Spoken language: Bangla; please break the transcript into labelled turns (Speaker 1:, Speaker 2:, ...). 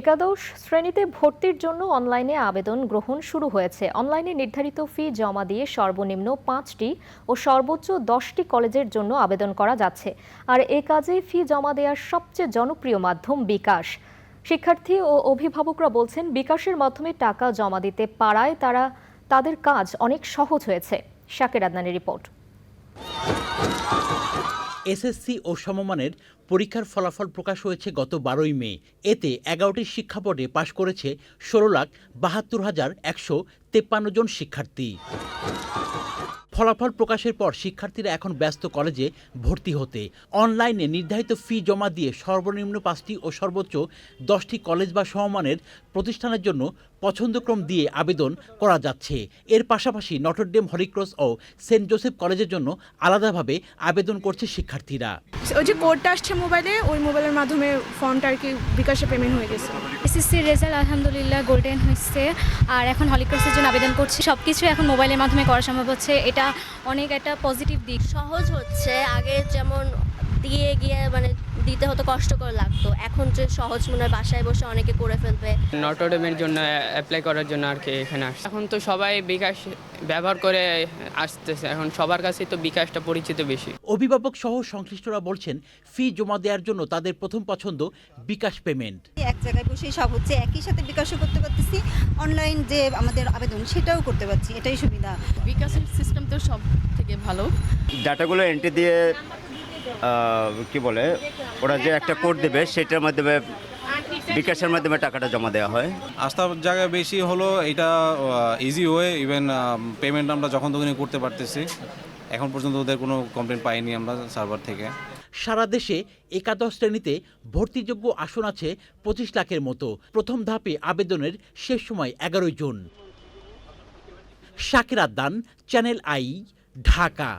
Speaker 1: একাদশ শ্রেণীতে ভর্তির জন্য অনলাইনে আবেদন গ্রহণ শুরু হয়েছে। অনলাইনে নির্ধারিত ফি জমা দিয়ে সর্বনিম্ন পাঁচটি ও সর্বোচ্চ দশটি কলেজের জন্য আবেদন করা যাচ্ছে। আর এ কাজে ফি জমা দেওয়ার সবচেয়ে জনপ্রিয় মাধ্যম বিকাশ। শিক্ষার্থী ও অভিভাবকরা বলছেন, বিকাশের মাধ্যমে টাকা জমা দিতে পারায় তারা, তাদের কাজ অনেক সহজ হয়েছে। শাকের আদনানের রিপোর্ট।
Speaker 2: এসএসসি ও সমমানের পরীক্ষার ফলাফল প্রকাশ হয়েছে গত বারোই মে। এতে এগারোটি শিক্ষা বোর্ডে পাশ করেছে ষোলো লাখ বাহাত্তর হাজার একশো তেপ্পান্ন জন শিক্ষার্থী। ফলাফল প্রকাশের পর শিক্ষার্থীরা এখন ব্যস্ত কলেজে ভর্তি হতে। অনলাইনে নির্ধারিত ফি জমা দিয়ে সর্বনিম্ন পাঁচটি ও সর্বোচ্চ দশটি কলেজ বা সমমানের প্রতিষ্ঠানের জন্য পছন্দক্রম দিয়ে আবেদন করা যাচ্ছে। এর পাশাপাশি নটরডেম হরিক্রস ও সেন্ট জোসেফ কলেজের জন্য আলাদাভাবে আবেদন করছে শিক্ষার্থীরা।
Speaker 3: ওই যে কোডটা আসছে মোবাইলে ওই মোবাইলের মাধ্যমে ফর্মটা আর কি বিকাশে পেমেন্ট হয়ে গেছে।
Speaker 4: এসএসসির রেজাল্ট আলহামদুলিল্লাহ গোল্ডেন হয়েছে। আর এখন হলিক্রসের জন্য আবেদন করছি। সব কিছু এখন মোবাইলের মাধ্যমে করা সম্ভব হচ্ছে। এটা অনেক একটা পজিটিভ দিক।
Speaker 5: সহজ হচ্ছে। আগে যেমন দিয়ে গিয়ে মানে দিতে হতো কষ্টকর লাগতো। এখন যে সহজ মনে হয় বাসায় বসে অনেকে করে ফেলবে।
Speaker 6: নটরডেমের জন্য অ্যাপ্লাই করার জন্য আর কি এখানে আসছে। এখন তো সবাই বিকাশ ব্যবহার করে আসতেছে। এখন সবার কাছেই তো বিকাশটা পরিচিত বেশি।
Speaker 2: অভিভাবক সহ সংশ্লিষ্টরা বলছেন ফি জমা দেওয়ার জন্য তাদের প্রথম পছন্দ বিকাশ পেমেন্ট
Speaker 7: এক জায়গায় বসেই সব হচ্ছে একই সাথে বিকাশও করতে পারতেছি। অনলাইন যে আমাদের আবেদন সেটাও করতে পারছি। এটাই সুবিধা।
Speaker 8: বিকাশের সিস্টেম তো সব থেকে ভালো
Speaker 9: ডাটাগুলো এন্ট্রি দিয়ে কি বলে ওরা যে একটা কোড দেবে সেটার মাধ্যমে বিকাশের মাধ্যমে টাকাটা জমা দেওয়া হয়।
Speaker 10: আস্থার জায়গায় বেশি হলো এটা ইজি ওয়ে ইভেন পেমেন্ট আমরা যখন তখনই করতে পারতেছি। এখন পর্যন্ত ওদের কোনো কমপ্লেন পাইনি আমরা সার্ভার থেকে।
Speaker 2: সারা দেশে একাদশ শ্রেণীতে ভর্তিযোগ্য আসন আছে পঁচিশ লাখের মতো। প্রথম ধাপে আবেদনের শেষ সময় এগারোই জুন। শাকির আদান চ্যানেল আই ঢাকা।